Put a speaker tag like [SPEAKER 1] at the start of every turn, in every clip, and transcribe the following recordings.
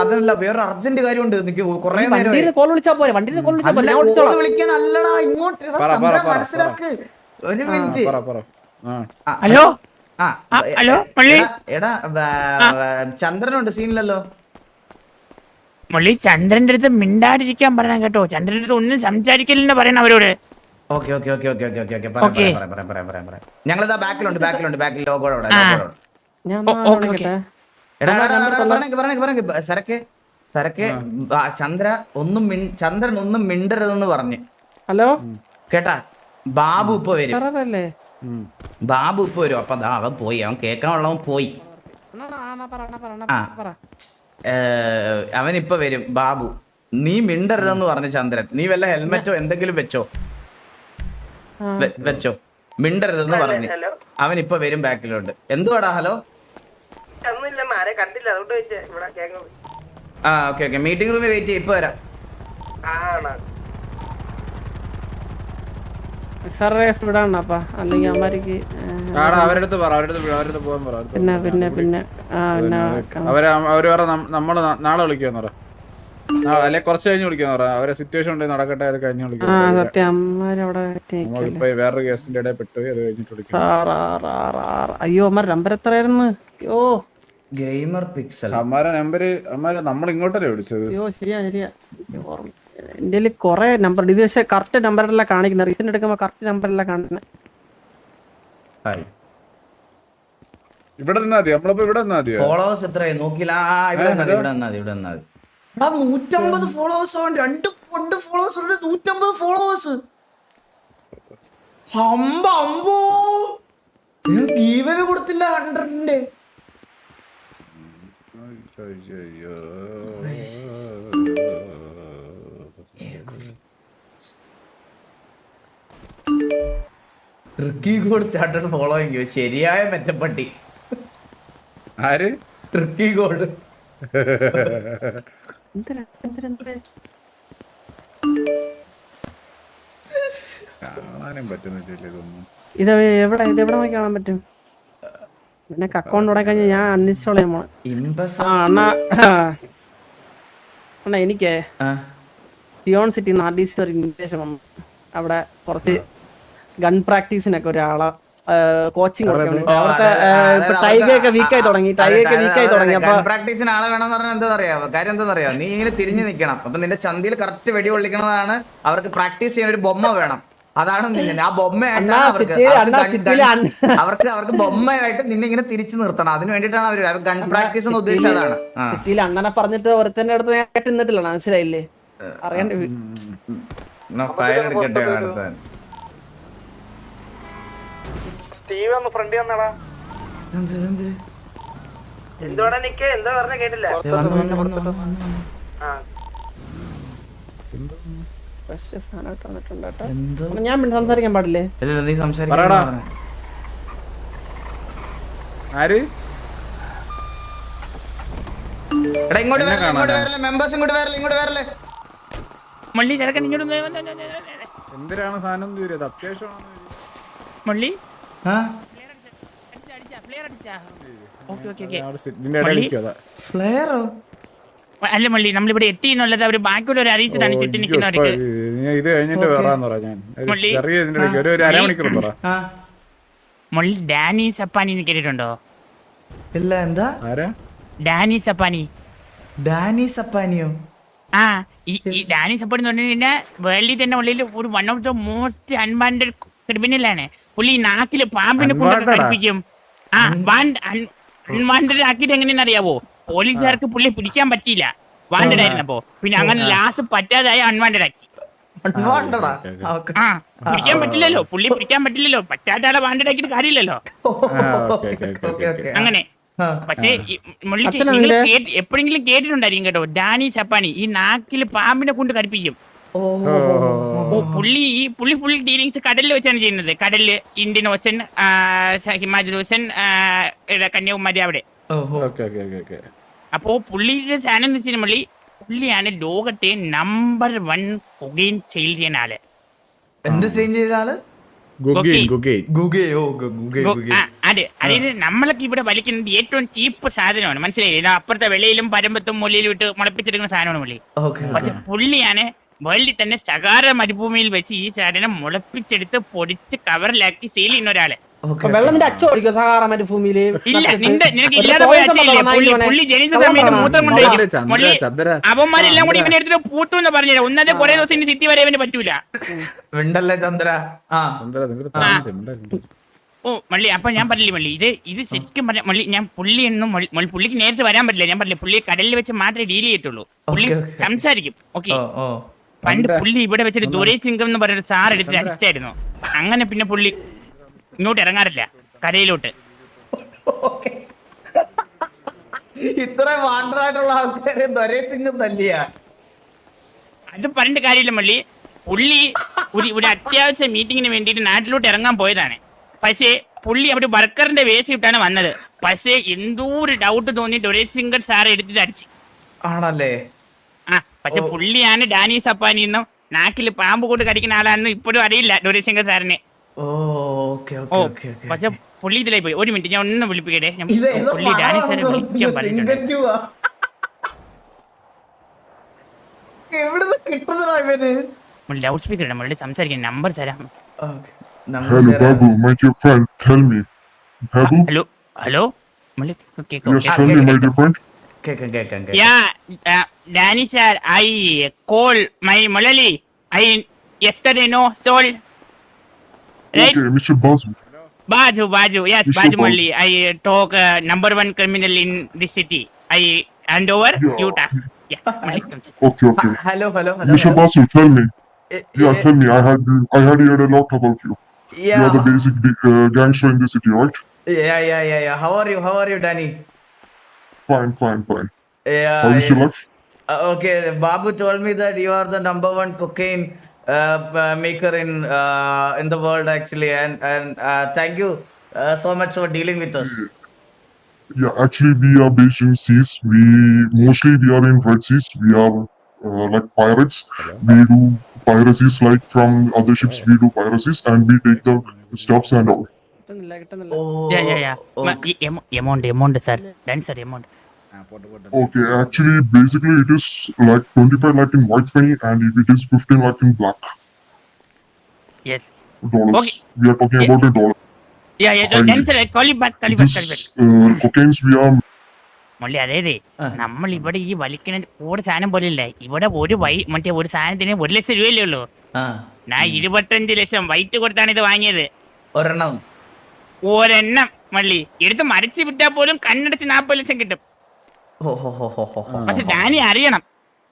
[SPEAKER 1] അതല്ല വേറെ അർജന്റ് കാര്യമുണ്ട്. നിക്ക് കുറെ നേരം
[SPEAKER 2] കോൾ വിളിച്ചാ പോരെ വണ്ടിയിൽ കോൾ വിളിച്ചാ പോലെ ഞാൻ വിളിച്ചോളാം
[SPEAKER 1] വിളിക്കാൻ അല്ലടാ ഇങ്ങോട്ട് മനസ്സിലാക്ക്. ഒരു മിനിറ്റ്.
[SPEAKER 3] ഹലോ? ഹലോ.
[SPEAKER 1] എടാ, ചന്ദ്രനുണ്ട് സീനിലല്ലോ.
[SPEAKER 3] മുള്ളി ചന്ദ്രന്റെ അടുത്ത് മിണ്ടാതിരിക്കാൻ പറയണം കേട്ടോ. ചന്ദ്രന്റെ അടുത്ത് ഒന്നും സംസാരിക്കില്ലെന്ന് പറയണം അവരോട്.
[SPEAKER 1] Okay okay okay okay okay okay okay. പറയാം. പറയാം പറയാം പറയാം പറയാം പറയാം ഞങ്ങളിതാ ബാക്കിലുണ്ട് ബാക്കിലുണ്ട് ബാക്കിൽ ലോഗോടെ
[SPEAKER 3] ഓക്കെ
[SPEAKER 1] ഓക്കേ, സരക്കെ സരക്കെ ചന്ദ്ര ഒന്നും ചന്ദ്രൻ ഒന്നും മിണ്ടരുതെന്ന് പറഞ്ഞു.
[SPEAKER 2] ഹലോ?
[SPEAKER 1] കേട്ടാ? ബാബു ഇപ്പൊ വരും. ബാബു ഇപ്പൊ വരും. അപ്പൊ ദാ അവൻ പോയി. അവൻ കേക്കാനുള്ളവൻ പോയി. അവൻ ഇപ്പൊ വരും. ബാബു നീ മിണ്ടരുതെന്ന് പറഞ്ഞു ചന്ദ്രൻ. നീ വല്ല ഹെൽമെറ്റോ എന്തെങ്കിലും വെച്ചോ? വെച്ചോ? മിണ്ടരുതെന്ന് പറഞ്ഞു. അവൻ ഇപ്പൊ വരും ബാക്കിലോട്ട്. എന്തുവാടാ ഹലോ? ആ ഓക്കെ ഓക്കെ. മീറ്റിംഗ് റൂമിൽ വെയിറ്റ് ചെയ്യും. ഇപ്പൊ വരാം.
[SPEAKER 2] പിന്നെ. പിന്നെ പിന്നെ.
[SPEAKER 4] അവർ അവർ നമ്മൾ നാളെ നാളെ അല്ലെ കുറച്ച് കഴിഞ്ഞ് വിളിക്കാന്ന് പറ. അവരെ സിറ്റുവേഷൻ ഉണ്ടെങ്കിൽ നടക്കട്ടെ അത് കഴിഞ്ഞ്
[SPEAKER 2] ആ
[SPEAKER 4] വിളിക്കാം
[SPEAKER 2] സത്യം. അമ്മരവിടെ
[SPEAKER 4] നമ്മളിപ്പോ ഈ വേറൊരു കേസിന്റെ ഇടയിൽ പെട്ടുപോയി അത് കഴിഞ്ഞിട്ട് വിളിക്കാം.
[SPEAKER 2] അയ്യോ അമ്മ നമ്പർ എത്രയായിരുന്നു? അയ്യോ.
[SPEAKER 1] Gamer pixel.
[SPEAKER 4] അമ്മാരെ നമ്പര് അമ്മാരെ നമ്മൾ ഇങ്ങോട്ടല്ലേ വിളിച്ചത്?
[SPEAKER 2] അയ്യോ ശരിയാ ശരിയാ. എന്റെ കൊറേ നമ്പർ ഇത് പക്ഷേ കറക്റ്റ് നമ്പറല്ല കാണിക്കുന്നത്. റീസെന്റ് എടുക്കുമ്പോ കറക്റ്റ് നമ്പറല്ല കാണിക്കുന്നത്.
[SPEAKER 4] ഇവിടെ നിന്നാ മതി നമ്മളിപ്പോ ഇവിടെ നിന്നാ മതി
[SPEAKER 1] ഫോളോവേഴ്സ് എത്രയായി? നോക്കില്ല ആ ഇവിടെ നിന്നാ മതി, ഇവിടെ നിന്നാ മതി, ഇവിടെ നിന്നാ മതി. എടാ നൂറ്റമ്പത് ഫോളോവേഴ്സ് ആണ് രണ്ട് രണ്ട് ഫോളോവേഴ്സ് ഉണ്ട് നൂറ്റമ്പത് ഫോളോവേഴ്സ് അമ്പ അമ്പോ. ഗീവേ കൊടുത്തില്ല ഹൺഡ്രഡിന്റെ. ട്രിക്കി ഗോഡ് സ്റ്റാർട്ടഡ് ഫോളോയിങ് ശരിയായ മെറ്റപ്പട്ടി
[SPEAKER 4] ആര്?
[SPEAKER 1] ട്രിക്കി
[SPEAKER 2] എന്തിനാ
[SPEAKER 4] കാണാനും പറ്റുന്നില്ല ഇതൊന്നും.
[SPEAKER 2] ഇത് എവിടെ ഇത് എവിടെ നോക്കി കാണാൻ പറ്റും? പിന്നെ അക്കൗണ്ട് തുടങ്ങി കഴിഞ്ഞാൽ ഞാൻ അൺഇൻസ്റ്റാൾ നമ്മൾ അണ്ണാ. അണ്ണാ എനിക്ക് സിയോൺ സിറ്റി നാർഡീസ് ഒരു ഇൻവിറ്റേഷൻ വന്നു. അവിടെ കുറച്ച് ഗൺ പ്രാക്ടീസിനൊക്കെ ഒരാളെ. കോച്ചിങ് കൊടുക്കുന്നുണ്ട് അവിടുത്തെ ടൈഗൊക്കെ വീക്കായി തുടങ്ങി ടൈഗൊക്കെ വീക്കായി തുടങ്ങി അപ്പൊ
[SPEAKER 1] പ്രാക്ടീസിന് ആളെ വേണമെന്ന് പറഞ്ഞാൽ എന്താ പറയാ കാര്യം എന്താ പറയാ നീ ഇങ്ങനെ തിരിഞ്ഞു നിൽക്കണം അപ്പൊ നിന്റെ ചന്തിയിൽ കറക്റ്റ് വെടി കൊള്ളിക്കണതാണ് അവർക്ക് പ്രാക്ടീസ് ചെയ്യാൻ ഒരു ബൊമ്മ വേണം. അതാണ് നിന്നെ ആ ബൊമ്മയായിട്ടാണ് അവർക്ക് അവർക്ക്
[SPEAKER 2] അണ്ണാ, സിറ്റിയിൽ
[SPEAKER 1] അവർക്ക് അവർക്ക് ബൊമ്മയായിട്ട് നിന്നെ ഇങ്ങനെ തിരിച്ചു നിർത്തണം. അതിന് വേണ്ടിയിട്ടാണ് അവർ ഗൺ പ്രാക്ടീസ് എന്ന് ഉദ്ദേശിച്ചത് അതാണ്.
[SPEAKER 2] സിറ്റിയിൽ അണ്ണനെ പറഞ്ഞിട്ട് ഒരുത്തന്റെ അടുത്ത് ഞാൻ നിന്നിട്ടില്ല മനസ്സിലായില്ലേ? അറിയണ്ട
[SPEAKER 1] ഫയൽ എടുക്കട്ടെ അടുത്ത
[SPEAKER 5] സ്റ്റീവ് ഒന്ന് ഫ്രണ്ട് വന്നടാ. എന്തോടാ നിക്ക്? എന്താ പറഞ്ഞ കേട്ടില്ല.
[SPEAKER 2] ഞാൻ സംസാരിക്കാൻ പാടില്ലേ?
[SPEAKER 1] നീ
[SPEAKER 4] പറയടാ.
[SPEAKER 1] സംസാരിക്കണം
[SPEAKER 4] ആര്?
[SPEAKER 1] എടാ ഇങ്ങോട്ട് വരല്ലേ ഇങ്ങോട്ട്? വരല്ലേ മെമ്പേഴ്സ് ഇങ്ങോട്ട് വരല്ലേ ഇങ്ങോട്ട് വരല്ലേ.
[SPEAKER 3] മള്ളി ചെറുക്കൻ ഇങ്ങോട്ട്.
[SPEAKER 4] എന്തിനാണ് സാധനം തീരുന്നത് അത്യാവശ്യമാണ്
[SPEAKER 3] മുള്ളി?
[SPEAKER 1] ഫ്ലെയറോ?
[SPEAKER 3] അല്ല മള്ളി നമ്മളിവിടെ എത്തി എന്നുള്ളത് അവർ ബാക്കിയുള്ള ഒരു അറിയിച്ചതാണ് ചുറ്റി നിൽക്കുന്നവർക്ക്.
[SPEAKER 4] ഇത് കഴിഞ്ഞിട്ട് വരാന്ന് പറ ഞാൻ.
[SPEAKER 3] മള്ളി.
[SPEAKER 4] ചെറിയ ഇതിന്റെ ഒരു- ഒരു അരമണിക്കൂർ പറ.
[SPEAKER 1] ആ.
[SPEAKER 3] മുള്ളി ഡാനി സപ്പാനി കേട്ടിട്ടുണ്ടോ?
[SPEAKER 1] ഇല്ല എന്താ?
[SPEAKER 3] ഡാനി സപ്പാനി.
[SPEAKER 1] ഡാനി സപ്പാനിയോ?
[SPEAKER 3] ആ ഈ ഈ ഡാനി സപ്പാനി എന്ന് പറഞ്ഞു കഴിഞ്ഞാൽ വേൾഡിൽ തന്നെ ഉള്ളിൽ ഒരു one of the most unbanned ക്രിമിനലാണ് പുള്ളി നാക്കിൽ പാമ്പിനെ കൊണ്ട്
[SPEAKER 4] ആ?
[SPEAKER 3] കടിപ്പിക്കും. ആ അൺവാണ്ടഡ് ആക്കിയിട്ട് എങ്ങനെയാണെന്ന് അറിയാവോ പോലീസുകാർക്ക് പുള്ളി പിടിക്കാൻ പറ്റിയില്ല. വാണ്ടഡ് ആയിരുന്നപ്പോ. പിന്നെ അങ്ങനെ ലാസ്റ്റ് പറ്റാതായി അൺവാണ്ടഡ് ആക്കി.
[SPEAKER 1] അൺവാണ്ടടാ
[SPEAKER 3] ആ പിടിക്കാൻ പറ്റില്ലല്ലോ. പുള്ളി പിടിക്കാൻ പറ്റില്ലല്ലോ. പറ്റാത്ത ആളെ വാണ്ടഡ് ആക്കിയിട്ട് കാര്യമില്ലല്ലോ. അങ്ങനെ. പക്ഷേ നിങ്ങൾ എപ്പോഴെങ്കിലും കേട്ടിട്ടുണ്ടായിരിക്കും കേട്ടോ. ഡാനി ചപ്പാനി ഈ നാക്കിൽ പാമ്പിനെ കൊണ്ട് കടിപ്പിക്കും. പുള്ളി ഈ പുള്ളി ഫുൾ ഡീലിങ്സ് കടലിൽ വെച്ചാണ് ചെയ്യുന്നത്. കടലിൽ Indian ocean Himachal ocean Kanyakumari അവിടെ.
[SPEAKER 1] ഓഹോ.
[SPEAKER 4] Okay, okay, okay, okay.
[SPEAKER 3] അപ്പോ പുള്ളിയുടെ സാധനം എന്ന് വെച്ചാൽ പുള്ളി പുള്ളിയാണ് ലോകത്തെ നമ്പർ വൺ കൊഗെയിൻ സെയിൽ ചെയ്യുന്ന ആൾ.
[SPEAKER 1] എന്ത് സെയിൽ ചെയ്ത
[SPEAKER 3] ആൾ? അതെ. അതായത് നമ്മളൊക്കെ ഇവിടെ വലിക്കുന്നത് ഏറ്റവും ചീപ്പ് സാധനമാണ്. മനസ്സിലായില്ലേ? അപ്പുറത്തെ വെളിയിലും പരമ്പത്തും മുള്ളിയിലും ഇട്ട് മുളപ്പിച്ചെടുക്കുന്ന സാധനമാണ് പുള്ളി.
[SPEAKER 1] ഓക്കെ.
[SPEAKER 3] പക്ഷെ പുള്ളിയാണ് വേൾഡിൽ തന്നെ സകാര മരുഭൂമിയിൽ വെച്ച് ഈ സാധനം മുളപ്പിച്ചെടുത്ത് പൊടിച്ച് കവറിലാക്കി സെയിൽ ചെയ്യുന്ന ഒരാളെ.
[SPEAKER 2] ഓടിക്കോ സഹാറ മരുഭൂമിയിൽ?
[SPEAKER 3] ഇല്ല നിന്റെ നിനക്ക് ഇല്ലാതെ പോയ അച്ഛയില്ലേ പുള്ളി പുള്ളി ജനിച്ച സമയത്ത് അവന്മാരെല്ലാം കൂടി ഇവനെ എടുത്തിട്ട് എന്ന് പറഞ്ഞില്ല ഒന്നാമത്തെ കുറെ ദിവസം ഇനി സിറ്റി വരെ ഇവന് പറ്റൂല.
[SPEAKER 1] വിണ്ടല്ലേ ചന്ദ്ര? ആ.
[SPEAKER 4] ചന്ദ്ര നിങ്ങളുടെ താമസം ഉണ്ടായിരുന്നു.
[SPEAKER 3] ഓ മള്ളി അപ്പൊ ഞാൻ പറഞ്ഞില്ലേ മള്ളി? ഇത് ഇത് ശരിക്കും പറഞ്ഞ മള്ളി ഞാൻ പുള്ളി എന്നും പുള്ളിക്ക് നേരത്തെ വരാൻ പറ്റില്ല. ഞാൻ പറഞ്ഞില്ല പുള്ളിയെ കടലിൽ വെച്ച് മാത്രമേ ഡീൽ ചെയ്യത്തുള്ളൂ. പുള്ളി. സംസാരിക്കും. ഓക്കെ?
[SPEAKER 1] ഓ ഓ.
[SPEAKER 3] പണ്ട് പുള്ളി ഇവിടെ വെച്ചിട്ട് ദുരൈ സിംഗം എന്ന് പറഞ്ഞൊരു സാർ എടുത്ത് അടിച്ചായിരുന്നു. അങ്ങനെ പിന്നെ പുള്ളി ഇങ്ങോട്ട് ഇറങ്ങാറില്ല. കരയിലോട്ട്.
[SPEAKER 1] ഇത്ര വാണ്ടറായിട്ടുള്ള ആൾക്കാരെ ദൊരേ സിംഗം തല്ലിയ?
[SPEAKER 3] അത് പറഞ്ഞിട്ട് കാര്യമില്ല മള്ളി. പുള്ളി ഒരു ഒരു അത്യാവശ്യ മീറ്റിങ്ങിന് വേണ്ടിട്ട് നാട്ടിലോട്ട് ഇറങ്ങാൻ പോയതാണ്. പക്ഷേ പുള്ളി അവിടെ വർക്കറിന്റെ വേസ്റ്റ് ഇട്ടാണ് വന്നത്. പക്ഷേ എന്തോ ഒരു ഡൗട്ട് തോന്നി ഡൊരേ സിംഗർ സാറെ എടുത്തിട്ട് അടിച്ചു.
[SPEAKER 1] ആണല്ലേ?
[SPEAKER 3] പക്ഷെ പുള്ളിയാണ് ഡാനി സപ്പാനി എന്നും നാക്കിൽ പാമ്പ് കൊണ്ട് കടിക്കുന്ന ആളാണെന്നും ഇപ്പോഴും അറിയില്ല ഡോരി സിംഗർ സാറിനെ.
[SPEAKER 1] ഓ ഓക്കെ
[SPEAKER 3] ഓ
[SPEAKER 1] ഓക്കെ ഓക്കെ
[SPEAKER 3] പക്ഷെ പുള്ളി ഇതിലായി പോയി. ഒരു മിനിറ്റ് ഞാൻ ഒന്ന് വിളിപ്പിക്കട്ടെ? ഞാൻ പുള്ളി ഡാനി സാറെ വിളിക്കാൻ പറഞ്ഞിട്ടുണ്ട്. ലൗഡ് സ്പീക്കർ സംസാരിക്കാൻ നമ്പർ തരാം?
[SPEAKER 6] Hello
[SPEAKER 3] hello? കേക്കോ
[SPEAKER 6] Yes, tell me, my dear friend.
[SPEAKER 1] കേക്കാം കേക്കാം കേക്കാം
[SPEAKER 3] yeah Danny sir I call my Mulli I yesterday no soul right
[SPEAKER 6] Okay, Mr. Basu.
[SPEAKER 3] Baju, Baju, yes,
[SPEAKER 6] Mr.
[SPEAKER 3] Baju
[SPEAKER 6] Paul.
[SPEAKER 3] Molly. I uh, talk uh, number one criminal in this city. I hand over,
[SPEAKER 6] Yeah.
[SPEAKER 3] you talk. Yeah, Molly, come sit.
[SPEAKER 6] Okay, okay.
[SPEAKER 1] Hello hello hello
[SPEAKER 6] Mr. Basu, tell me. Yeah, tell me. I had I had heard a lot about you. You are the basic uh, gangster in the city, right?
[SPEAKER 1] Yeah, yeah, yeah, yeah. How are you? How are you, Danny?
[SPEAKER 6] Fine, fine, fine.
[SPEAKER 1] Yeah.
[SPEAKER 6] How is your life?
[SPEAKER 1] Uh, okay, Babu told me that you are the number one cocaine uh, uh, maker in uh, in the world, actually, and and uh, thank you uh, so much for dealing with us.
[SPEAKER 6] Yeah, actually, we are based in seas. We mostly we are in Red Seas. We are uh, like pirates. We do piracies like from other ships. We do piracies and we take the stuffs and all.
[SPEAKER 2] കിട്ടുന്നില്ല കിട്ടുന്നില്ല
[SPEAKER 3] amount amount sir yeah. Sir
[SPEAKER 4] പോട്ടെ.
[SPEAKER 6] Okay, actually, basically, it is like 25 lakh in white money and if it is 15 lakh in black
[SPEAKER 3] Yes.
[SPEAKER 6] dollars.
[SPEAKER 3] Okay.
[SPEAKER 6] We are talking yeah. about the dollar.
[SPEAKER 3] Yeah, yeah.
[SPEAKER 6] Fine.
[SPEAKER 3] Done, sir. Call it back, call it back, call it back.
[SPEAKER 6] uh, cocaines we are
[SPEAKER 3] മുള്ളി അതായത്. നമ്മൾ ഇവിടെ ഈ വലിക്കണ കൂടെ സാധനം പോലെ ഇല്ല ഇവിടെ ഒരു വൈ മറ്റേ ഒരു സാധനത്തിന് ഒരു ലക്ഷം രൂപയല്ലേ ഉള്ളൂ ഞാൻ ഇരുപത്തഞ്ച് ലക്ഷം വൈറ്റ് കൊടുത്താണ് ഇത് വാങ്ങിയത്
[SPEAKER 1] ഒരെണ്ണം
[SPEAKER 3] ഒരെണ്ണം മള്ളി. എടുത്ത് മരച്ച് വിട്ടാൽ പോലും കണ്ണടച്ച് നാപ്പത് ലക്ഷം കിട്ടും. പക്ഷെ ഡാനി അറിയണം.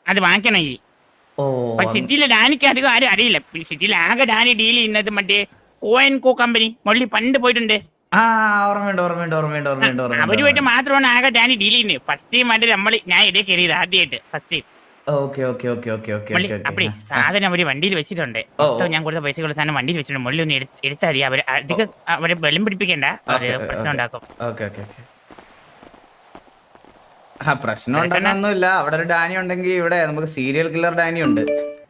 [SPEAKER 3] അത് വാങ്ങിക്കണമെങ്കിൽ.
[SPEAKER 1] ഈ
[SPEAKER 3] പക്ഷെ സിറ്റിയിലെ ഡാനിക്ക് അധികം ആരും അറിയില്ല. സിറ്റിയിൽ ആകെ ഡാനി ഡീൽ ചെയ്യുന്നത് മറ്റേ കോ ആൻഡ് കോ കമ്പനി മള്ളി പണ്ട് പോയിട്ടുണ്ട്. അവരുമായിട്ട് മാത്രമാണ് ആകെ ഡാനി ഡീൽ ചെയ്യുന്നത്. ഫസ്റ്റ് ടൈം ആയിട്ട് നമ്മൾ ഞാൻ ഇടയിൽ കയറിയത് ആദ്യമായിട്ട്. First time
[SPEAKER 1] okay okay okay okay okay
[SPEAKER 3] മള്ളി അപ്പടി സാധനം അവർ വണ്ടിയിൽ വെച്ചിട്ടുണ്ട്. മൊത്തം ഞാൻ കൊടുത്ത പൈസക്കുള്ള സാധനം വണ്ടിയിൽ വെച്ചിട്ടുണ്ട്. മുള്ളി ഒന്ന് എടു- എടുത്താൽ മതി. അവർ അധികം അവരെ ബലം പിടിപ്പിക്കണ്ട.
[SPEAKER 1] അവർ
[SPEAKER 3] പ്രശ്നം ഉണ്ടാക്കും.
[SPEAKER 1] Okay okay okay. ആ പ്രശ്നം ഉണ്ടെന്നൊന്നുമില്ല. അവിടെ ഒരു ഡാനി ഉണ്ടെങ്കിൽ ഇവിടെ നമുക്ക് സീരിയൽ കില്ലർ ഡാനി ഉണ്ട്.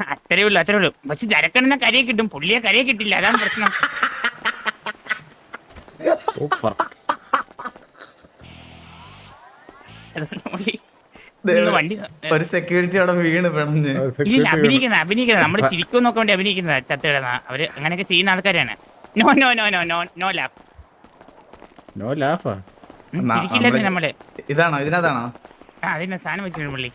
[SPEAKER 3] അത്രേ ഉള്ളൂ അത്രേ ഉള്ളൂ. പക്ഷെ ജരക്കണ്ണനെ കരയെ കിട്ടും. പുള്ളിയെ കരയെ കിട്ടില്ല. അതാണ് പ്രശ്നം.
[SPEAKER 4] സൂപ്പർ
[SPEAKER 3] അതുകൊണ്ട്
[SPEAKER 1] ഒരു സെക്യൂരിറ്റി അവിടെ വീണ് പിണഞ്ഞ്
[SPEAKER 3] ഇല്ല അഭിനയിക്കുന്ന അഭിനയിക്കുന്ന. നമ്മൾ ചിരിക്കും നോക്കാൻ വേണ്ടി അഭിനയിക്കുന്ന ചത്തിടുന്ന അവർ അങ്ങനെയൊക്കെ ചെയ്യുന്ന ആൾക്കാരാണ്. No no no no no no laugh
[SPEAKER 4] no ലാഫാ
[SPEAKER 3] നമ്മൾ
[SPEAKER 1] ഇതാണോ? ഇതിനകത്താണോ?
[SPEAKER 3] ആ അതിനെ സാധനം വെച്ചിട്ടുണ്ട് പുള്ളി.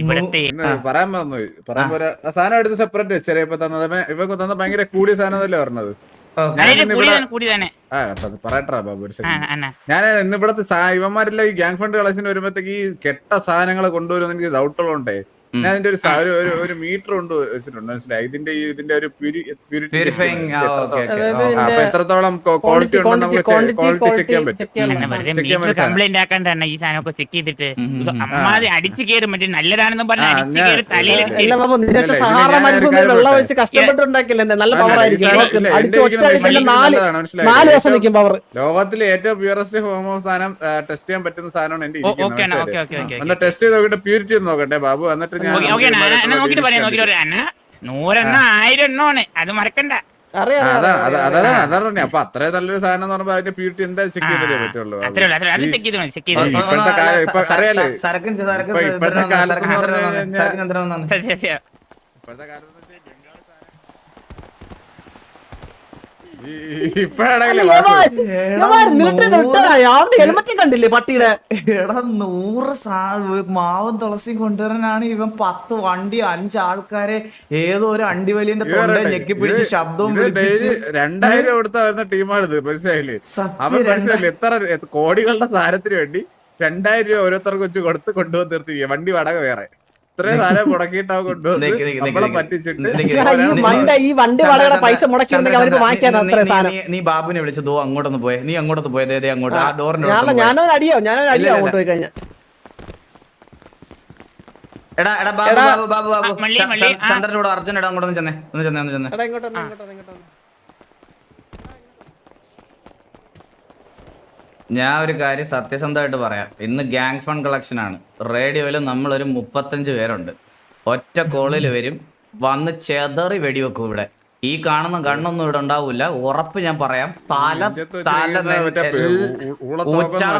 [SPEAKER 3] ഇവിടത്തെ
[SPEAKER 4] ഇന്ന് പറയാൻ മറന്നു പറയാൻ പോരാ ആ സാധനം എടുത്ത് സെപ്പറേറ്റ് വെച്ചേ ഇപ്പൊ തന്നത് ഇവക്ക് തന്ന ഭയങ്കര കൂടിയ സാധനം അല്ലേ പറഞ്ഞത്? ഞാൻ
[SPEAKER 3] ഇന്നിവിടത്തെ
[SPEAKER 4] ഇന്ന് ഇവിടത്തെ ഇവന്മാരെല്ലാം ഈ ഗ്യാങ് ഫണ്ട് കളക്ഷൻ വരുമ്പോഴത്തേക്ക് ഈ കെട്ട സാധനങ്ങൾ കൊണ്ടുവരുമെന്ന് എനിക്ക് ഡൗട്ട് ഉള്ളതുകൊണ്ടേ ഞാൻ ഇതിന്റെ ഒരു ഒരു- ഒരു- മീറ്റർ കൊണ്ട് വെച്ചിട്ടുണ്ട് മനസ്സിലായി? ഇതിന്റെ ഈ ഇതിന്റെ ഒരു
[SPEAKER 1] പ്യൂരിഫൈങ് ഓക്കെ
[SPEAKER 2] അതായത്
[SPEAKER 1] ഓക്കെ
[SPEAKER 4] അപ്പൊ എത്രത്തോളം ക്വാളിറ്റി ഉണ്ടെന്ന് നമുക്ക് ക്വാളിറ്റി ചെക്ക് ചെയ്യാൻ പറ്റും.
[SPEAKER 3] കംപ്ലൈന്റ് വെറുതെ തന്നെ ഈ സാധനമൊക്കെ ചെക്ക് ചെയ്തിട്ട്. അമ്മാതി അടിച്ചു കയറും മറ്റേ നല്ലതാണെന്ന് പറഞ്ഞ് അടിച്ചു കയറി
[SPEAKER 2] വെള്ളം ഒഴിച്ച് കഷ്ടപ്പെട്ടുണ്ടാക്കില്ല? നല്ല പവർ ആയിരിക്കും.
[SPEAKER 4] സാധനം-
[SPEAKER 2] നാല് ദിവസം
[SPEAKER 4] ഏറ്റവും-
[SPEAKER 2] നിൽക്കും പവർ
[SPEAKER 4] ലോകത്തിലെ ഏറ്റവും പ്യൂറസ്റ്റ് ഹോമോ സാധനം ടെസ്റ്റ് ചെയ്യാൻ പറ്റുന്ന സാധനമാണ് എന്റെ
[SPEAKER 3] ഓ, ഓക്കേ ഓക്കേ, ഓക്കേ, ഓക്കേ,
[SPEAKER 4] ഒന്ന് ടെസ്റ്റ് ചെയ്ത് നോക്കട്ടെ പ്യൂരിറ്റി ഒന്ന് നോക്കട്ടെ ബാബു. എന്നിട്ട്
[SPEAKER 3] ഓക്കെ അന്ന നോക്കിട്ട് പറയാം നോക്കിട്ട് അന്ന നൂറെണ്ണ ആയിരം എണ്ണമാണ് അത് മറക്കണ്ട.
[SPEAKER 4] അപ്പൊ അത്രേ നല്ലൊരു സാധനം എന്ന് പറയുമ്പോ അതിന്റെ പ്യൂരിറ്റി എന്താ ചെക്ക്
[SPEAKER 3] ചെയ്തേ പറ്റുള്ളൂ
[SPEAKER 4] ഇപ്പോഴത്തെ കാലം ഇപ്പൊ അറിയാലേ. ഇപ്പോഴത്തെ കാലത്ത് ഇപ്പോഴത്തെ കാലത്ത്
[SPEAKER 2] ഹെൽമെറ്റ് കണ്ടില്ലേ പട്ടിയുടെ?
[SPEAKER 1] എടാ നൂറ് മാവും തുളസിയും കൊണ്ടുവരാനാണ് ഇവൻ പത്ത് വണ്ടി അഞ്ചാൾക്കാരെ ഏതോ ഒരു അണ്ടിവലിന്റെ തൊണ്ട
[SPEAKER 4] ഞെക്കിപ്പിടിച്ച്
[SPEAKER 1] ഞെക്കി പിടിച്ച് ശബ്ദവും
[SPEAKER 4] രണ്ടായിരം കൊടുത്ത വരുന്ന ടീമാണിത് മനസ്സിലായില്ലേ? അവൻ എത്ര എത്ര കോടികളുടെ താരത്തിന് വേണ്ടി രണ്ടായിരം രൂപ ഓരോരുത്തർക്ക് വെച്ച് കൊടുത്ത് കൊണ്ടുവന്ന് നിർത്തി വണ്ടി വടക വേറെ. ഇത്രയും താരം മുടക്കിയിട്ടാ കൊണ്ടുവന്ന്
[SPEAKER 2] ഈ വണ്ടി പൈസ മുടക്കി
[SPEAKER 1] നീ ബാബുവിനെ വിളിച്ചതോ അങ്ങോട്ടൊന്ന് പോയെ. നീ അങ്ങോട്ടൊന്ന് പോയത് അങ്ങോട്ട്. ആ ഡോറിന്റെ
[SPEAKER 2] ഞാനൊരു അടിയോ ഞാനൊരു അടിയാ അങ്ങോട്ട് പോയി
[SPEAKER 1] എടാ എടാ ബാബു ബാബു ബാബു ചന്ദ്രനോട് അർജുൻ അങ്ങോട്ടൊന്ന് ചെന്നേ. ഒന്ന് ചെന്നേ ഒന്ന് ചെന്നേ. ഞാൻ ഒരു കാര്യം സത്യസന്ധമായിട്ട് പറയാം. ഇന്ന് ഗ്യാങ് ഫൺ കളക്ഷൻ ആണ്. റേഡിയോയിൽ നമ്മളൊരു മുപ്പത്തഞ്ച് പേരുണ്ട്. ഒറ്റ കോളിൽ വരും. വന്ന് ചെതറി വെടിവെക്കും ഇവിടെ. ഈ കാണുന്ന കണ്ണൊന്നും ഇവിടെ ഉണ്ടാവില്ല ഉറപ്പ് ഞാൻ പറയാം. തല തല ഊച്ചാള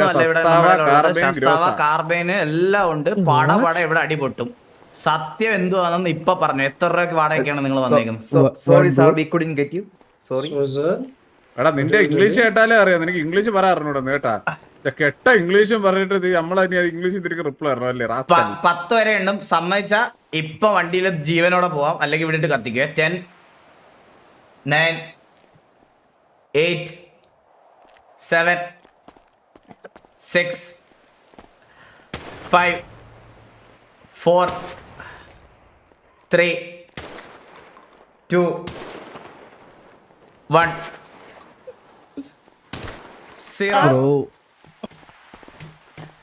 [SPEAKER 4] അല്ല.
[SPEAKER 1] ഇവിടെ ശസ്താവ കാർബൈന് എല്ലാം ഉണ്ട്. പട പട ഇവിടെ അടിപൊട്ടും. സത്യം എന്തുവാണെന്ന് ഇപ്പൊ പറഞ്ഞു. എത്ര രൂപയ്ക്ക് വാടകയ്ക്കാണ് നിങ്ങൾ വന്നേക്കുന്നത്?
[SPEAKER 7] Sorry sorry, sir, we couldn't get you.
[SPEAKER 4] എടാ നിന്റെ ഇംഗ്ലീഷ് കേട്ടാലേ അറിയാം. നിനക്ക് ഇംഗ്ലീഷ് പറയാ അറിഞ്ഞൂടാ കേട്ടാ. കെട്ട ഇംഗ്ലീഷും പറഞ്ഞിട്ട് നമ്മളെ നമ്മളതിന് ഇംഗ്ലീഷിൽ തിരികെ റിപ്ലൈ തരണം അല്ലേ
[SPEAKER 1] പ- പത്ത് വരെ എണ്ണും. സമ്മതിച്ച ഇപ്പൊ വണ്ടിയിൽ ജീവനോടെ പോവാം. അല്ലെങ്കിൽ വിടിട്ട് കത്തിക്കുക. Ten nine eight seven six five four three two one. Zero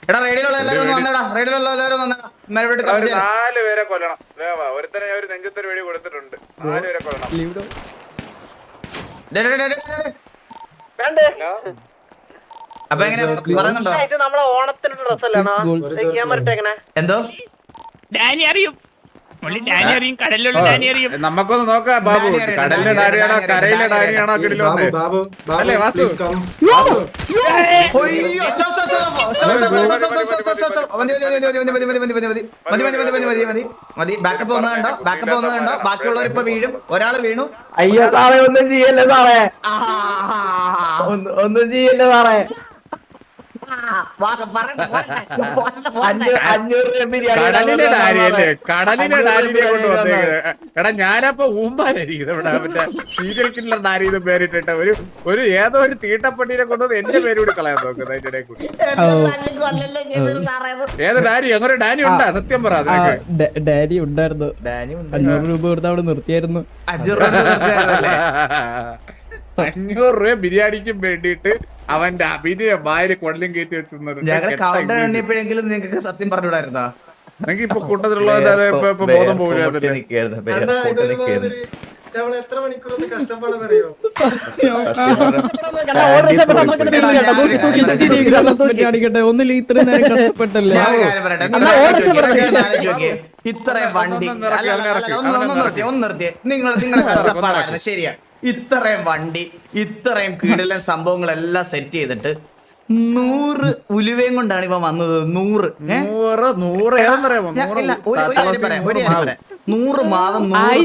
[SPEAKER 1] എടാ റേഡിയിലുള്ള എല്ലാവരും വന്നടാ. റേഡിയിലുള്ള എല്ലാവരും വന്നടാ. മരവിട്ട്
[SPEAKER 4] നാല് പേരെ കൊല്ലണം. വേവാ ഒരുത്തനെ ഒരു നെഞ്ചത്തൊരു വഴി കൊടുത്തിട്ടുണ്ട്. നാല് പേരെ കൊല്ലണം.
[SPEAKER 1] അപ്പൊ എങ്ങനെ? പറയുന്നുണ്ടോ എന്തോ?
[SPEAKER 3] ഡാനി അറിയും.
[SPEAKER 4] നമുക്കൊന്ന് നോക്കാം ബാബു കടലിലെ
[SPEAKER 1] ഡാരിയാണോ
[SPEAKER 4] കരയിലെ
[SPEAKER 1] ഡാരിയാണോ
[SPEAKER 4] കിടിലോ അല്ലേ വാസു
[SPEAKER 2] ഒന്നും ചെയ്യല്ലേ സാറേ ഒന്നും ചെയ്യല്ലേ സാറേ
[SPEAKER 4] കടലിലെ കടലിലെ കൊണ്ട് വന്നേക്കുന്നത് എടാ ഞാനപ്പോ ഊമ്പാനായിരിക്കും ഇവിടെ മറ്റേ സീരിയൽ കില്ലർ ഡാരി എന്ന് പേരിട്ടിട്ട് ഒരു ഒരു ഏതോ ഒരു തീട്ടപ്പട്ടിനെ കൊണ്ടുവന്ന് എന്റെ പേര് കൂടി കളയാൻ നോക്കുന്നത് അതിന്റെ ഇടയിൽ കൂടി. ഏത് ഡാരി അങ്ങനെ ഡാനി ഉണ്ടാ? സത്യം പറ
[SPEAKER 8] ഡാനി ഉണ്ടായിരുന്നു. അഞ്ഞൂറ് രൂപ കൊടുത്ത് അവിടെ നിർത്തിയായിരുന്നു.
[SPEAKER 1] അഞ്ഞൂറ് രൂപ
[SPEAKER 4] ബിരിയാണിക്ക് വേണ്ടിട്ട് അവന്റെ അഭിനയ വായിൽ കൊടലും കയറ്റി വെച്ചിരുന്നത്.
[SPEAKER 1] എണ്ണിയപ്പോഴെങ്കിലും നിങ്ങൾക്ക് സത്യം പറഞ്ഞുവിടായിരുന്നോ
[SPEAKER 4] എനിക്ക് ഇപ്പൊ കൂട്ടത്തിലുള്ള ബോധം പോകില്ല
[SPEAKER 5] എത്ര മണിക്കൂർ
[SPEAKER 8] ഒന്നില്ല ഇത്രയും നേരം കഷ്ടപ്പെട്ടല്ലേ?
[SPEAKER 1] വണ്ടി. ഒന്ന് നിർത്തിയേ ഒന്ന് നിങ്ങൾ നിങ്ങളുടെ കഷ്ടപ്പാടായിരുന്നു. ശരിയാ. ഇത്രയും വണ്ടി ഇത്രയും കീടലൻ സംഭവങ്ങളെല്ലാം സെറ്റ് ചെയ്തിട്ട് നൂറ് ഉലുവയും കൊണ്ടാണ് ഇവ വന്നത്. നൂറ്?
[SPEAKER 4] നൂറ് നൂറ് മാവ്.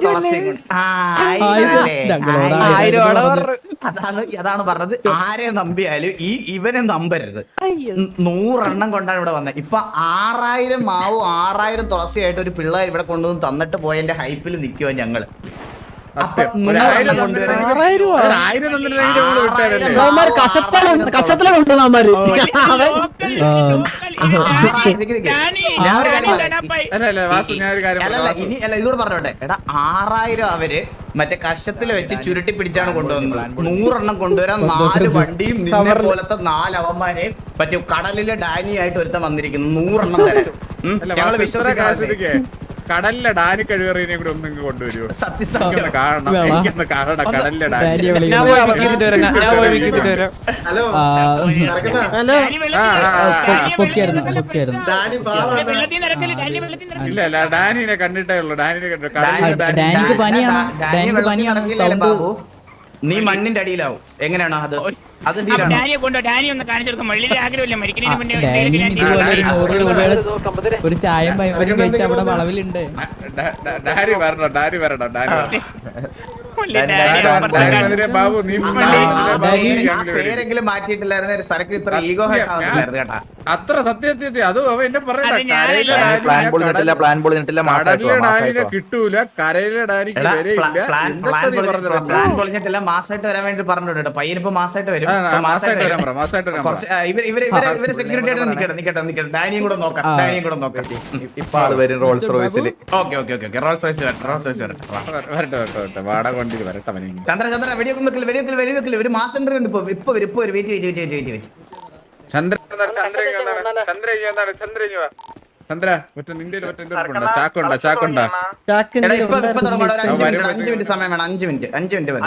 [SPEAKER 1] തുളസിയും അതാണ് അതാണ് പറഞ്ഞത്. ആരെ നമ്പിയാലും ഈ ഇവനെ നമ്പരുത്. നൂറെണ്ണം കൊണ്ടാണ് ഇവിടെ വന്നത് ഇപ്പൊ ആറായിരം മാവും ആറായിരം തുളസിയായിട്ട് ഒരു പിള്ളേർ ഇവിടെ കൊണ്ടുവന്ന് തന്നിട്ട് പോയതിന്റെ ഹൈപ്പിൽ നിൽക്കുവോ ഞങ്ങൾ. ഇതോട് പറഞ്ഞോട്ടെ. എടാ ആറായിരം അവർ മറ്റേ കഷത്തിൽ വെച്ച് ചുരുട്ടി പിടിച്ചാണ് കൊണ്ടുവന്നത്. നൂറെണ്ണം കൊണ്ടുവരാൻ നാല് വണ്ടിയും നിന്നെ പോലത്തെ നാല് അവന്മാരെയും മറ്റേ കടലിലെ ഡാനിയായിട്ട് ഒരുത്തം വന്നിരിക്കുന്നു. നൂറെണ്ണം
[SPEAKER 4] തരാം
[SPEAKER 1] ഞങ്ങൾ
[SPEAKER 4] വിശ്വസിക്കാൻ കടലിലെ ഡാനി കഴിവേറിയനെ കൂടി ഒന്നും ഇങ്ങ് കൊണ്ടുവരുമോ കാണണം. എനിക്കൊന്ന് കാണണം കടലിലെ ഡാനി.
[SPEAKER 2] ഹലോ
[SPEAKER 4] ഇല്ല ഇല്ല ഡാനിനെ കണ്ടിട്ടേ ഉള്ളൂ. ഡാനിനെ കണ്ടിട്ട് കടലിലെ
[SPEAKER 1] ഡാനി-
[SPEAKER 4] ഡാനി
[SPEAKER 8] ഡാനിക്ക് പനിയാണ്
[SPEAKER 1] ഡാനി
[SPEAKER 8] പനിയാണോ?
[SPEAKER 1] നീ മണ്ണിന്റെ അടിയിലാവും എങ്ങനെയാണോ അത് അത്
[SPEAKER 3] ഡാനിയെ കൊണ്ടോ ഡാനി ഒന്ന് കാണിച്ചു കൊടുക്കും മള്ളിയുടെ ആഗ്രഹമില്ല മരിക്കുന്നതിന് മുന്നേ ഒരു
[SPEAKER 8] ചായം കഴിച്ച് അവിടെ വളവിലുണ്ട്
[SPEAKER 4] ഡാ- ഡാ- ഡാനി വരണോ ഡാരി വരണോ വിളി.
[SPEAKER 1] പേരെങ്കിലും മാറ്റിയിട്ടില്ലായിരുന്നു സരക്ക് ഇത്ര ഈഗോ ആവുന്നില്ലായിരുന്നു കേട്ടാ
[SPEAKER 4] അത്ര സത്യസത്യത്തെ അത് അവ എന്നെ പറയണ്ട. കരയിലെ
[SPEAKER 7] പ്ലാൻ ബോൾ
[SPEAKER 4] കടലിലെ ഡാനിനെ കിട്ടൂല കരയിലെ ഡാനിക്ക്
[SPEAKER 1] മാസമായിട്ട് വരാൻ വേണ്ടി പറഞ്ഞിട്ടുണ്ട് കേട്ടോ. പയ്യനിപ്പോ മാസമായിട്ട് വരും.
[SPEAKER 4] മാസമായിട്ട് വരാൻ. പറ വരാൻ
[SPEAKER 1] ഇവർ ഇവർ ഇവർ സെക്യൂരിറ്റി ആയിട്ട് നിക്കട്ടെ നിക്കട്ടെ നിൽക്കട്ടെ ഡാനിയും കൂടെ നോക്കാം. ഡാനിയും കൂടെ നോക്കാം.
[SPEAKER 7] ഇപ്പൊ ആൾ വരും Rolls റോയ്സിൽ
[SPEAKER 1] okay okay okay okay. Rolls Royce വരട്ടെ റോൾസ് റോയ്സ് വരട്ടെ.
[SPEAKER 4] വരട്ടെ വരട്ടെ അവനെ
[SPEAKER 1] ചന്ദ്ര ചന്ദ്ര വെടിയൊക്കെ വെടിയൊക്കെ ഒരു മാസം ഉണ്ട് ഇപ്പൊ ഇപ്പൊ ഇപ്പൊ ഒരു wait wait wait wait wait
[SPEAKER 4] Chandra Chandra ഇങ്ങ് വന്നാണ്. ചന്ദ്ര ചന്ദ്ര ചന്ദ്ര മറ്റേ നിന്റെ മറ്റേ എന്തുണ്ടോ ചാക്കുണ്ടോ? ചാക്കുണ്ടോ?
[SPEAKER 1] എടാ ഇപ്പൊ ഇപ്പൊ ഒരു അഞ്ച് മിനിറ്റ് സമയം വേണം. അഞ്ച് മിനിറ്റ് അഞ്ച് മിനിറ്റ് മതി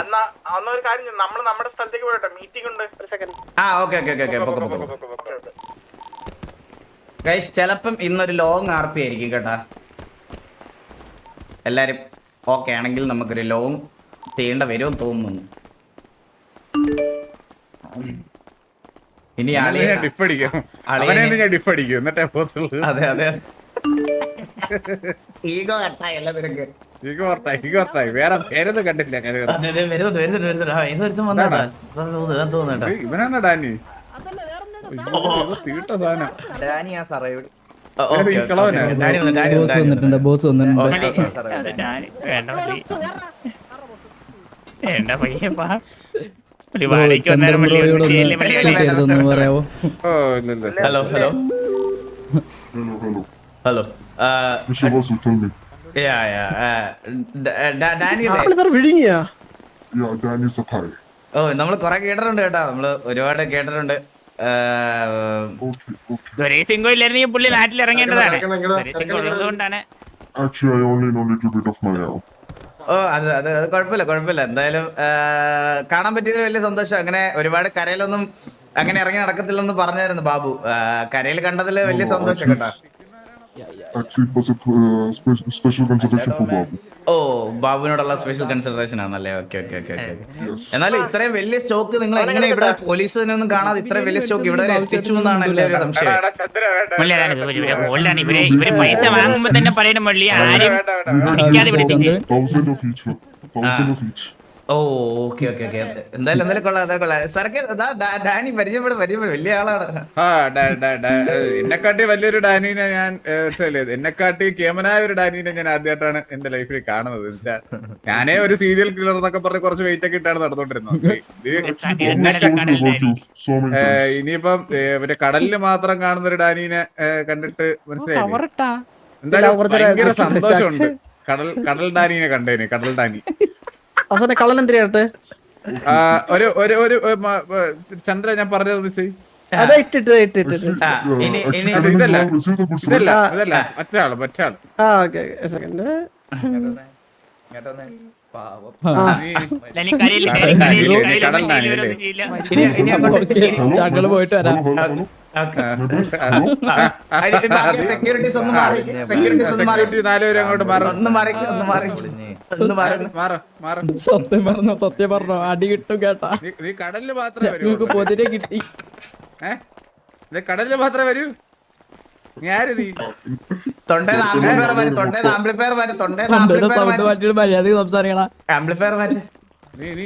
[SPEAKER 5] നമ്മൾ നമ്മുടെ സ്ഥലത്തേക്ക് പോയിട്ടോ മീറ്റിംഗ് ഉണ്ട്. ഒരു സെക്കൻഡ്
[SPEAKER 1] ആ ഓക്കെ ഓക്കെ ഓക്കെ ഓക്കെ. പൊക്കെ പൊക്കെ. ഗൈസ് ചിലപ്പം ഇന്നൊരു ലോങ് ആർ പി ആയിരിക്കും കേട്ടാ. എല്ലാരും ഓക്കെ ആണെങ്കിൽ നമുക്കൊരു ലോങ് ചെയ്യേണ്ട വരുമെന്ന് തോന്നുന്നു. ഇനി അതെ അതെ. ഈഗോ കട്ടായല്ല നിനക്ക്?
[SPEAKER 4] എനിക്ക് ഓർത്തായി എനിക്ക് ഓർത്തായി വേറെ പേരൊന്നും കണ്ടില്ല ഇവനാണ് ഡാനി? തീട്ട സാധനം.
[SPEAKER 7] ഡാനി ആ സാറേ
[SPEAKER 8] ബോസ് വന്നിട്ടുണ്ട് ബോസ് വന്നിട്ടുണ്ട്.
[SPEAKER 6] Hello hello.
[SPEAKER 1] ഹലോ. നമ്മൾ കൊറേ കേട്ടിട്ടുണ്ട് കേട്ടാ. നമ്മൾ ഒരുപാട് കേട്ടിട്ടുണ്ട്.
[SPEAKER 3] സിംഗോ ഇല്ലായിരുന്നെങ്കിൽ പുള്ളി നാട്ടിൽ ഇറങ്ങേണ്ടതാണ്
[SPEAKER 6] Actually, I only know a little bit of Malayalam.
[SPEAKER 1] ഓ അത് അത് അത് കുഴപ്പമില്ല കുഴപ്പമില്ല. എന്തായാലും കാണാൻ പറ്റിയത് വലിയ സന്തോഷം. അങ്ങനെ ഒരുപാട് കരയിലൊന്നും അങ്ങനെ ഇറങ്ങി നടക്കത്തില്ലെന്ന് പറഞ്ഞായിരുന്നു ബാബു. കരയിൽ കണ്ടതിൽ വലിയ സന്തോഷം കേട്ടാ.
[SPEAKER 6] Actually, it was a uh, spe- special consideration for Babu.
[SPEAKER 1] ഓ ബാബുവിനോടുള്ള സ്പെഷ്യൽ കൺസിഡറേഷൻ ആണല്ലേ? Okay okay okay
[SPEAKER 6] okay.
[SPEAKER 1] എന്നാലും ഇത്രയും വലിയ സ്റ്റോക്ക് നിങ്ങൾ എങ്ങനെ ഇവിടെ പോലീസിനൊന്നും കാണാതെ ഇത്രയും വലിയ സ്റ്റോക്ക് ഇവിടെ വരെ എത്തിച്ചു എന്നാണ് എന്റെ ഒരു സംശയം.
[SPEAKER 3] ഇവർ പൈസ വാങ്ങുമ്പോ തന്നെ പറയണം വള്ളി ആരും
[SPEAKER 1] ഓ ഓക്കെ ഓക്കെ ഓക്കെ. എന്തായാലും എന്തായാലും കൊള്ളാം അതാ കൊള്ളാം. സാറൊക്കെ ഡാനി പരിചയപ്പെടും പരിചയപ്പെടും. വലിയ ആളാണ്.
[SPEAKER 4] ആ ഡാ- ഡാ- ഡാ- എന്നെക്കാട്ടി വലിയൊരു ഡാനിനെ ഞാൻ എന്നെക്കാട്ടി കേമനായ ഒരു ഡാനിനെ ഞാൻ ആദ്യമായിട്ടാണ് എന്റെ ലൈഫിൽ കാണുന്നത്. വെച്ചാൽ ഞാനേ ഒരു സീരിയൽ കില്ലർ എന്നൊക്കെ പറഞ്ഞ് കുറച്ച് വെയിറ്റ് ഒക്കെ ഇട്ടാണ് നടന്നുകൊണ്ടിരുന്നത്. ഇനിയിപ്പം മറ്റേ കടലിൽ മാത്രം കാണുന്ന ഒരു ഡാനിനെ കണ്ടിട്ട്
[SPEAKER 9] മനസ്സിലായി
[SPEAKER 4] എന്തായാലും ഭയങ്കര സന്തോഷമുണ്ട്. കടൽ കടൽ ഡാനിനെ കണ്ടേനെ കടൽ ഡാനി.
[SPEAKER 2] അവസാനം കള്ളൻ എന്തിനാട്ട്
[SPEAKER 4] ആ, ഒരു ഒരു ഒരു മ- ഏഹ്, ചന്ദ്ര ഞാൻ പറഞ്ഞത് മിസ്
[SPEAKER 2] അതെ ഇട്ടിട്ട് ഇട്ടിട്ട്
[SPEAKER 1] ആ ഇനി
[SPEAKER 6] Uh,
[SPEAKER 1] ഇനി
[SPEAKER 4] ഇതല്ല. ഇതല്ല ഇതല്ല മറ്റേ ആൾ മറ്റേ ആൾ
[SPEAKER 2] ആ ഓക്കെ സെക്കൻഡ്
[SPEAKER 6] ഞങ്ങൾ
[SPEAKER 8] പോയിട്ട് വരാം.
[SPEAKER 1] സെക്യൂരിറ്റീസ് ഒന്ന് മാറി സെക്യൂരിറ്റീസ് ഒന്ന് മാറി
[SPEAKER 4] സെക്യൂരിറ്റി നാലുപേരും അങ്ങോട്ട് മാറും.
[SPEAKER 1] ഒന്ന് മാറി ഒന്ന് മാറി ഒന്ന് മാറി
[SPEAKER 4] മാറും മാറും.
[SPEAKER 8] സത്യം പറഞ്ഞോ സത്യം പറഞ്ഞോ. അടി കിട്ടും കേട്ടാ.
[SPEAKER 4] നീ- കടലിൽ മാത്രമേ
[SPEAKER 8] പൊതിരെ കിട്ടി.
[SPEAKER 4] ഏ? ഇത് കടലിൽ മാത്രമേ വരൂ?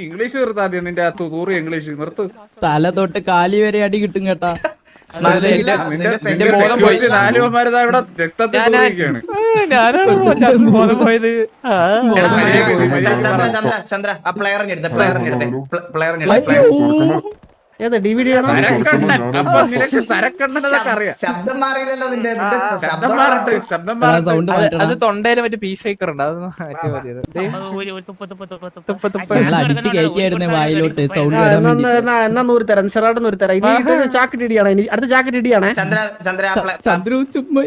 [SPEAKER 4] ഇംഗ്ലീഷ് നിന്റെ തൂറി ഇംഗ്ലീഷ് നിർത്ത്.
[SPEAKER 8] തല തൊട്ട് കാലി വരെ അടി കിട്ടും കേട്ടാ.
[SPEAKER 1] ചന്ദ്ര, ആ പ്ലെയറിന് എടുത്ത പ്ലെയറിന് എടുത്തേ പ്ലെയറിന്
[SPEAKER 8] അയ്യോ.
[SPEAKER 2] ഏതാ ഡി വി ഡി ആണോ?
[SPEAKER 4] തരക്കണ്ണൻ അപ്പൊ നിനക്ക് തരക്കണ്ണനതൊക്കെ അറിയാം.
[SPEAKER 1] ശബ്ദം മാറിയില്ലല്ലോ നിന്റെ നിന്റെ
[SPEAKER 4] ശബ്ദം മാറട്ടെ ശബ്ദം
[SPEAKER 8] ആ
[SPEAKER 4] മാറട്ടെ
[SPEAKER 8] സൗണ്ട്
[SPEAKER 9] അത് തൊണ്ടയിൽ മറ്റേ പീ ഷേക്കർ ഉണ്ട്. അത്.
[SPEAKER 2] എന്നാ നൂറ് തരാം. നൂറ് തരാം. ഇനി ഇടിയാണ്. അടുത്ത ജാക്കറ്റ് ഇടിയാണേ.
[SPEAKER 1] ചന്ദ്ര ചന്ദ്ര ആ
[SPEAKER 8] ചുമ്മാ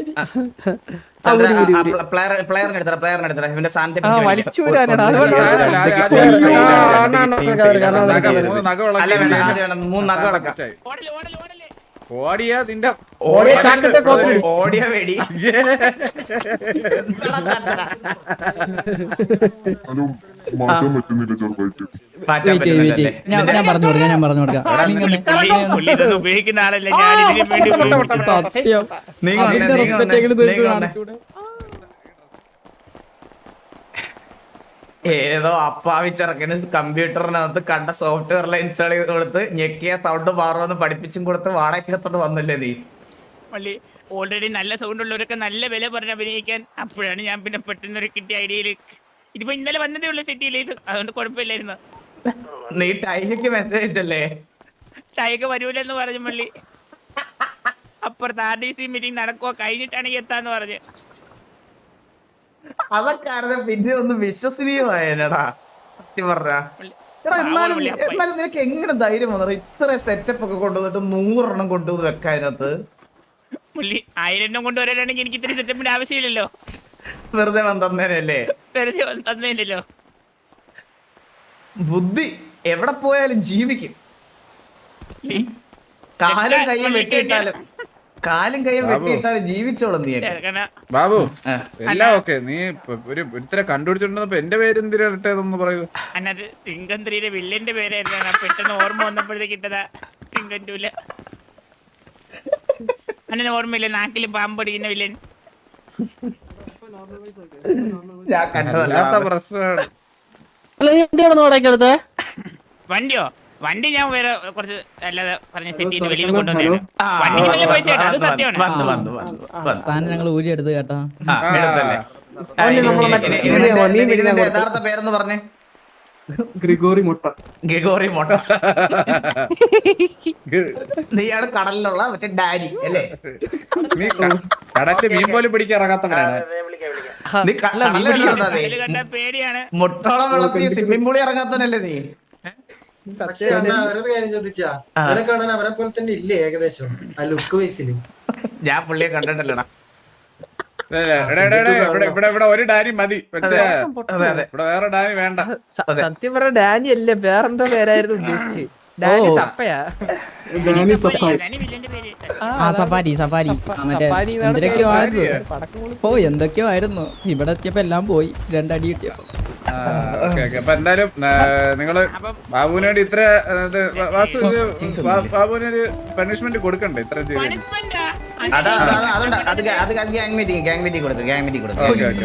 [SPEAKER 4] ഓടിയാ നിന്റെ
[SPEAKER 2] ഓടിയ ചാക്കത്തെ കോത്ത്
[SPEAKER 1] ഓടിയ വെടി
[SPEAKER 6] മാറ്റാൻ പറ്റുന്നില്ല ചെറുതായിട്ട്
[SPEAKER 8] ഞാൻ പറഞ്ഞു കൊടുക്കാം ഞാൻ പറഞ്ഞു കൊടുക്കാം.
[SPEAKER 3] ഉപയോഗിക്കുന്ന ആളല്ലേ. ഞാൻ ഇതിന് വേണ്ടി ഉപയോഗിക്കുന്നു.
[SPEAKER 8] സത്യം.
[SPEAKER 1] നീ വന്നേ,
[SPEAKER 8] അതിന്റെ റെസ്പെക്ട് എങ്ങനെ
[SPEAKER 1] നീ
[SPEAKER 8] കാണിച്ചൂടെ?
[SPEAKER 1] ഏതോ അപ്പാവിച്ചിറക്കിന് കമ്പ്യൂട്ടറിനകത്ത് കണ്ട സോഫ്റ്റ്വെയറിലെ ഇൻസ്റ്റാൾ ചെയ്ത് കൊടുത്ത് ഞെക്കിയ സൗണ്ട് മാറുമെന്ന് പഠിപ്പിച്ചും കൊടുത്ത് വാടകത്തോട്ട് വന്നില്ലേ നീ?
[SPEAKER 3] മള്ളി ഓൾറെഡി നല്ല സൗണ്ട് ഉള്ളവരൊക്കെ നല്ല വില പറഞ്ഞ് അഭിനയിക്കാൻ അപ്പോഴാണ് ഞാൻ പിന്നെ പെട്ടെന്ന് ഒരു കിട്ടിയ ഐഡിയയിൽ ഇതിപ്പോ ഇന്നലെ വന്നതേ ഉള്ളൂ സെറ്റിയിൽ ഇത് അതുകൊണ്ട് കുഴപ്പമില്ലായിരുന്നു.
[SPEAKER 1] നീ ടൈക്ക് മെസ്സേജ് അയച്ചല്ലേ
[SPEAKER 3] ചായക്ക് വരൂലെന്ന് പറഞ്ഞു പള്ളി. അപ്പുറത്ത് ആർ ഡി സി മീറ്റിംഗ് നടക്കുവോ? കഴിഞ്ഞിട്ടാണെങ്കിൽ എത്താന്ന് പറഞ്ഞു.
[SPEAKER 1] അതൊക്കെ പിന്നെ ഒന്ന് വിശ്വസനീയമായനടാ. സത്യം പറഞ്ഞാ. എന്നാലും എന്നാലും നിനക്ക് എങ്ങനെ ധൈര്യം വന്നത് ഇത്ര സെറ്റപ്പ് ഒക്കെ കൊണ്ടുവന്നിട്ട് നൂറെണ്ണം കൊണ്ടുവന്ന് വെക്കാതിനകത്ത്
[SPEAKER 3] പുള്ളി ആയിരം എണ്ണം കൊണ്ടുവരാനാണെങ്കിൽ എനിക്ക് ഇത്രയും സെറ്റപ്പിന്റെ ആവശ്യമില്ലല്ലോ.
[SPEAKER 1] വെറുതെ വന്നേനല്ലേ
[SPEAKER 3] വെറുതെ തന്നേലല്ലോ
[SPEAKER 1] ബുദ്ധി എവിടെ പോയാലും ജീവിക്കും. കാലും കൈയും വെട്ടിയിട്ടാലും കാലും കൈയും. വെട്ടിയിട്ടാലും ജീവിച്ചോളും നീ
[SPEAKER 4] ബാബു. എല്ലാം ഓക്കെ. നീ ഒരു ഒരുത്തരെ കണ്ടുപിടിച്ചിട്ടുണ്ടെന്ന് എന്റെ പേര് എന്തിനാ ഇട്ടതെന്ന് പറയൂ?
[SPEAKER 3] അന്നത് സിംഗം ത്രീയുടെ വില്ലന്റെ പേരായിരുന്നു പെട്ടെന്ന് ഓർമ്മ വന്നപ്പോഴത്തേക്ക് ഇട്ടതാ സിംഗം ടൂല അന്നെ ഓർമ്മയില്ല? നാട്ടിൽ പാമ്പടിക്കുന്ന വില്ലൻ.
[SPEAKER 1] ഞാൻ
[SPEAKER 4] പ്രശ്നമാണ്.
[SPEAKER 2] അല്ല നീ എന്തിനാണ് വാടകയ്ക്ക് എടുത്തേ
[SPEAKER 3] വണ്ടിയോ വണ്ടി ഞാൻ വേറെ കുറച്ച് അല്ലാതെ പറഞ്ഞ സെറ്റ് ചെയ്ത് വെളിയിൽ വലിയ പൈസ കേട്ടോ അത് സത്യമാണ്
[SPEAKER 1] വന്നു, വന്നു, വന്നു, വന്നു.
[SPEAKER 8] സാധനം ഞങ്ങൾ ഊരി എടുത്ത് കേട്ടോ
[SPEAKER 1] ആ, എടുത്തല്ലേ ആ,
[SPEAKER 2] വണ്ടി
[SPEAKER 1] ഇനി- ഇതിന്റെ- യഥാർത്ഥ പേരെന്ന് പറഞ്ഞേ
[SPEAKER 2] ഗ്രിഗോറി മുട്ട.
[SPEAKER 1] ഗ്രിഗോറി മുട്ട. നീയാണ് കടലിലുള്ള മറ്റേ ഡാരി അല്ലേ?
[SPEAKER 4] നീ കടറ്റ് മീൻ പോലും പിടിക്കാൻ ഇറങ്ങാത്തവനാണ്
[SPEAKER 1] നീ
[SPEAKER 3] കടല പേടിയാണ്.
[SPEAKER 1] മുട്ടോളം വെള്ളത്തിൽ സ്വിമ്മിംഗ് പൂളി ഇറങ്ങാത്തവനല്ലേ നീ?
[SPEAKER 10] പക്ഷേ അവരൊരു കാര്യം ചോദിച്ചാ. അവനെ കാണാൻ അവനെ പോലെ തന്നെ ഇല്ലേ ഏകദേശം? ആ ലുക്ക് വയസ്സിൽ
[SPEAKER 1] ഞാൻ പുള്ളിയെ കണ്ടിട്ടില്ലടാ
[SPEAKER 4] ഏ, എടാ, എടാ, എടാ, ഇവിടെ ഇവിടെ ഇവിടെ ഒരു ഡാനി മതി. പക്ഷേ
[SPEAKER 1] അതെ അതെ
[SPEAKER 4] ഇവിടെ വേറെ ഡാനി വേണ്ട.
[SPEAKER 9] സത്യം പറഞ്ഞ ഡാനി അല്ലേ? വേറെന്തോ പേരായിരുന്നു ഉദ്ദേശിച്ച് ഡാനി. സപ്പയാ
[SPEAKER 8] ആ സഫാരി സഫാരി മറ്റേ എന്തൊക്കെയോ. ആയിരുന്നു. ഓ എന്തൊക്കെയോ ആയിരുന്നു ഇവിടെ എത്തിയപ്പോ എല്ലാം പോയി. രണ്ടടി കിട്ടിയപ്പോ.
[SPEAKER 4] അപ്പൊ എന്തായാലും നിങ്ങൾ ബാബുവിനോട് ഇത്ര വാസു ഒരു പണിഷ്മെന്റ് കൊടുക്കണ്ടേ ഇത്ര ചെയ്തു?
[SPEAKER 3] പണിഷ്മെന്റാ
[SPEAKER 1] അതാ അതാ- അതുണ്ട്. അത് ഗാ- അത് ഗ്യാങ് മീറ്റിംഗ് ഗാങ് മീറ്റിംഗ് കൊടുത്തു ഗാങ് മീറ്റിംഗ് കൊടുത്തു
[SPEAKER 4] ഓക്കെ ഓക്കെ.